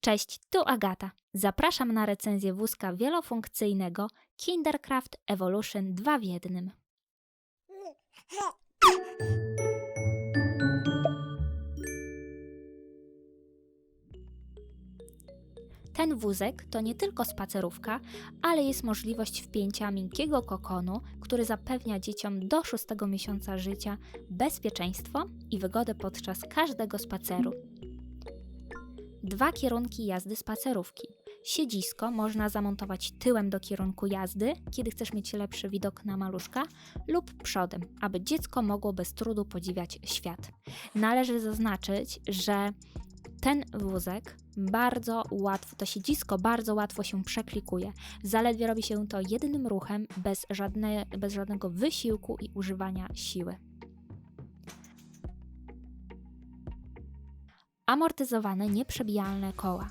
Cześć, tu Agata. Zapraszam na recenzję wózka wielofunkcyjnego Kindercraft Evolution 2 w 1. Ten wózek to nie tylko spacerówka, ale jest możliwość wpięcia miękkiego kokonu, który zapewnia dzieciom do 6 miesiąca życia bezpieczeństwo i wygodę podczas każdego spaceru. Dwa kierunki jazdy spacerówki. Siedzisko można zamontować tyłem do kierunku jazdy, kiedy chcesz mieć lepszy widok na maluszka, lub przodem, aby dziecko mogło bez trudu podziwiać świat. Należy zaznaczyć, że ten wózek bardzo łatwo, to siedzisko bardzo łatwo się przeklikuje. Zaledwie robi się to jednym ruchem, bez, żadne, bez żadnego wysiłku i używania siły. Amortyzowane, nieprzebijalne koła.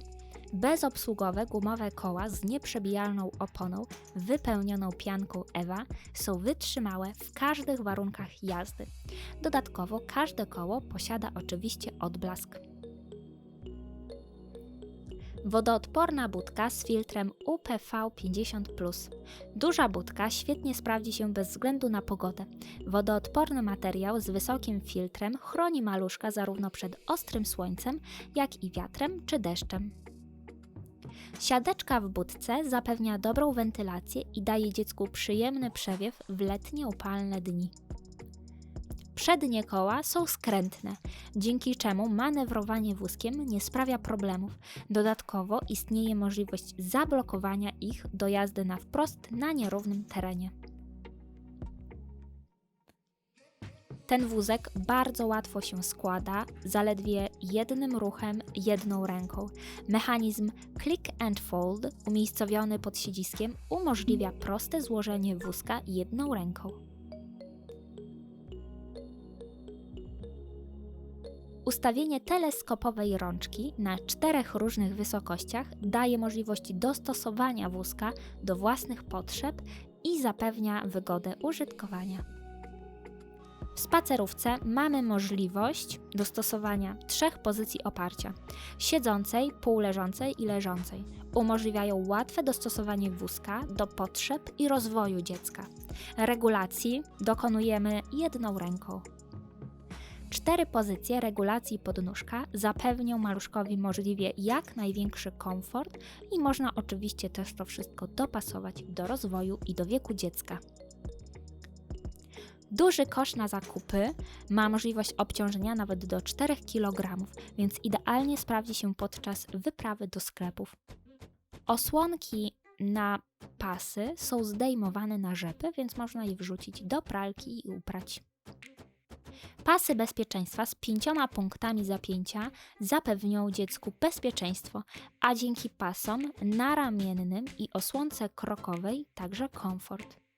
Bezobsługowe gumowe koła z nieprzebijalną oponą wypełnioną pianką EWA są wytrzymałe w każdych warunkach jazdy. Dodatkowo każde koło posiada oczywiście odblask. Wodoodporna budka z filtrem UPV50. Duża budka świetnie sprawdzi się bez względu na pogodę. Wodoodporny materiał z wysokim filtrem chroni maluszka zarówno przed ostrym słońcem, jak i wiatrem czy deszczem. Siadeczka w budce zapewnia dobrą wentylację i daje dziecku przyjemny przewiew w letnie upalne dni. Przednie koła są skrętne, dzięki czemu manewrowanie wózkiem nie sprawia problemów. Dodatkowo istnieje możliwość zablokowania ich do jazdy na wprost na nierównym terenie. Ten wózek bardzo łatwo się składa, zaledwie jednym ruchem, jedną ręką. Mechanizm click and fold, umiejscowiony pod siedziskiem, umożliwia proste złożenie wózka jedną ręką. Ustawienie teleskopowej rączki na czterech różnych wysokościach daje możliwość dostosowania wózka do własnych potrzeb i zapewnia wygodę użytkowania. W spacerówce mamy możliwość dostosowania trzech pozycji oparcia: siedzącej, półleżącej i leżącej. Umożliwiają łatwe dostosowanie wózka do potrzeb i rozwoju dziecka. Regulacji dokonujemy jedną ręką. Cztery pozycje regulacji podnóżka zapewnią maluszkowi możliwie jak największy komfort i można oczywiście też to wszystko dopasować do rozwoju i do wieku dziecka. Duży kosz na zakupy ma możliwość obciążenia nawet do 4 kg, więc idealnie sprawdzi się podczas wyprawy do sklepów. Osłonki na pasy są zdejmowane na rzepy, więc można je wrzucić do pralki i uprać. Pasy bezpieczeństwa z pięcioma punktami zapięcia zapewnią dziecku bezpieczeństwo, a dzięki pasom naramiennym i osłonce krokowej także komfort.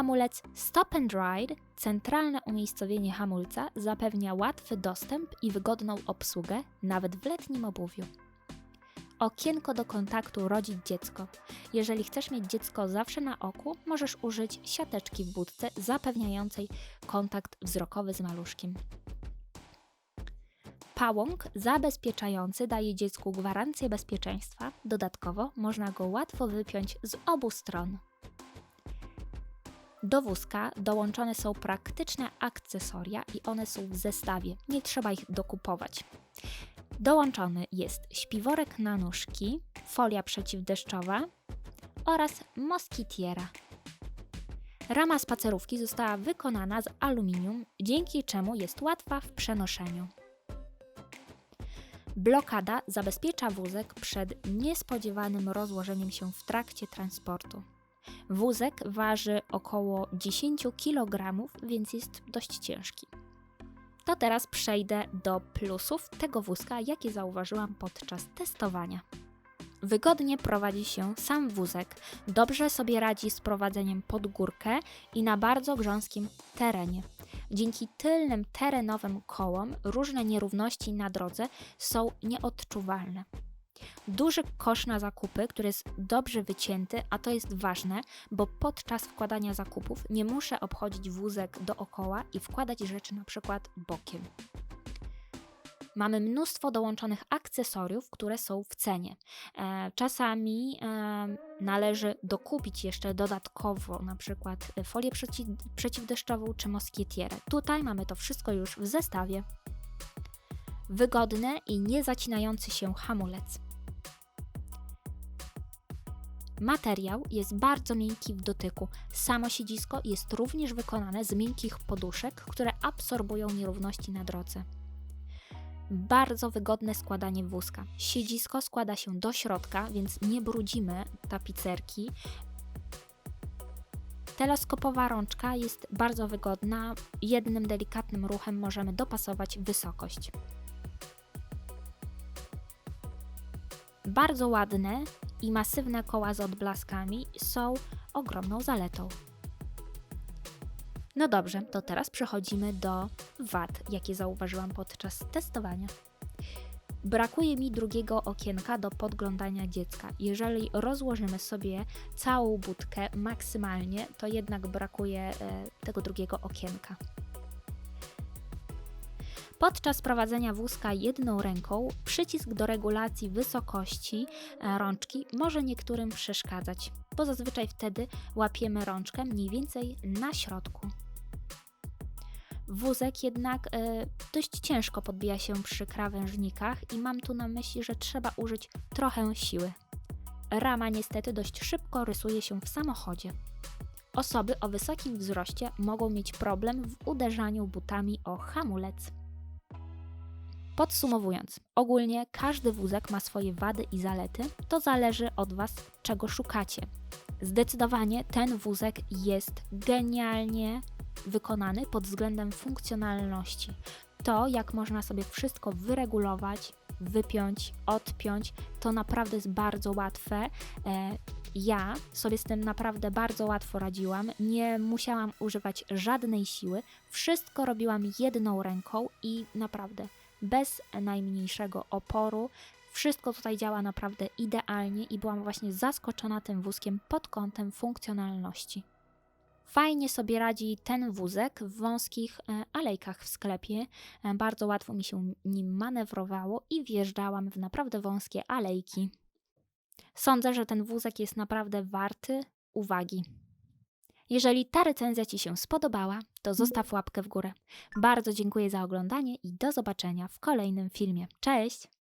Hamulec Stop and Ride, centralne umiejscowienie hamulca, zapewnia łatwy dostęp i wygodną obsługę, nawet w letnim obuwiu. Okienko do kontaktu rodzic-dziecko. Jeżeli chcesz mieć dziecko zawsze na oku, możesz użyć siateczki w budce zapewniającej kontakt wzrokowy z maluszkiem. Pałąk zabezpieczający daje dziecku gwarancję bezpieczeństwa. Dodatkowo można go łatwo wypiąć z obu stron. Do wózka dołączone są praktyczne akcesoria i one są w zestawie, nie trzeba ich dokupować. Dołączony jest śpiworek na nóżki, folia przeciwdeszczowa oraz moskitiera. Rama spacerówki została wykonana z aluminium, dzięki czemu jest łatwa w przenoszeniu. Blokada zabezpiecza wózek przed niespodziewanym rozłożeniem się w trakcie transportu. Wózek waży około 10 kg, więc jest dość ciężki. To teraz przejdę do plusów tego wózka, jakie zauważyłam podczas testowania. Wygodnie prowadzi się sam wózek, dobrze sobie radzi z prowadzeniem pod górkę i na bardzo grząskim terenie. Dzięki tylnym terenowym kołom różne nierówności na drodze są nieodczuwalne. Duży kosz na zakupy, który jest dobrze wycięty, a to jest ważne, bo podczas wkładania zakupów nie muszę obchodzić wózek dookoła i wkładać rzeczy na przykład bokiem. Mamy mnóstwo dołączonych akcesoriów, które są w cenie. E, czasami e, należy dokupić jeszcze dodatkowo na przykład folię przeciw, przeciwdeszczową czy moskietierę. Tutaj mamy to wszystko już w zestawie. Wygodny i niezacinający się hamulec. Materiał jest bardzo miękki w dotyku. Samo siedzisko jest również wykonane z miękkich poduszek, które absorbują nierówności na drodze. Bardzo wygodne składanie wózka. Siedzisko składa się do środka, więc nie brudzimy tapicerki. Teleskopowa rączka jest bardzo wygodna. Jednym delikatnym ruchem możemy dopasować wysokość. Bardzo ładne i masywne koła z odblaskami są ogromną zaletą. No dobrze, to teraz przechodzimy do wad, jakie zauważyłam podczas testowania. Brakuje mi drugiego okienka do podglądania dziecka. Jeżeli rozłożymy sobie całą budkę maksymalnie, to jednak brakuje e, tego drugiego okienka. Podczas prowadzenia wózka jedną ręką przycisk do regulacji wysokości e, rączki może niektórym przeszkadzać, bo zazwyczaj wtedy łapiemy rączkę mniej więcej na środku. Wózek jednak e, dość ciężko podbija się przy krawężnikach i mam tu na myśli, że trzeba użyć trochę siły. Rama niestety dość szybko rysuje się w samochodzie. Osoby o wysokim wzroście mogą mieć problem w uderzaniu butami o hamulec. Podsumowując, ogólnie każdy wózek ma swoje wady i zalety, to zależy od Was, czego szukacie. Zdecydowanie ten wózek jest genialnie wykonany pod względem funkcjonalności. To, jak można sobie wszystko wyregulować, wypiąć, odpiąć, to naprawdę jest bardzo łatwe. E, ja sobie z tym naprawdę bardzo łatwo radziłam. Nie musiałam używać żadnej siły. Wszystko robiłam jedną ręką i naprawdę bez najmniejszego oporu. Wszystko tutaj działa naprawdę idealnie i byłam właśnie zaskoczona tym wózkiem pod kątem funkcjonalności. Fajnie sobie radzi ten wózek w wąskich e, alejkach w sklepie. E, bardzo łatwo mi się nim manewrowało i wjeżdżałam w naprawdę wąskie alejki. Sądzę, że ten wózek jest naprawdę warty uwagi. Jeżeli ta recenzja Ci się spodobała, to zostaw łapkę w górę. Bardzo dziękuję za oglądanie i do zobaczenia w kolejnym filmie. Cześć!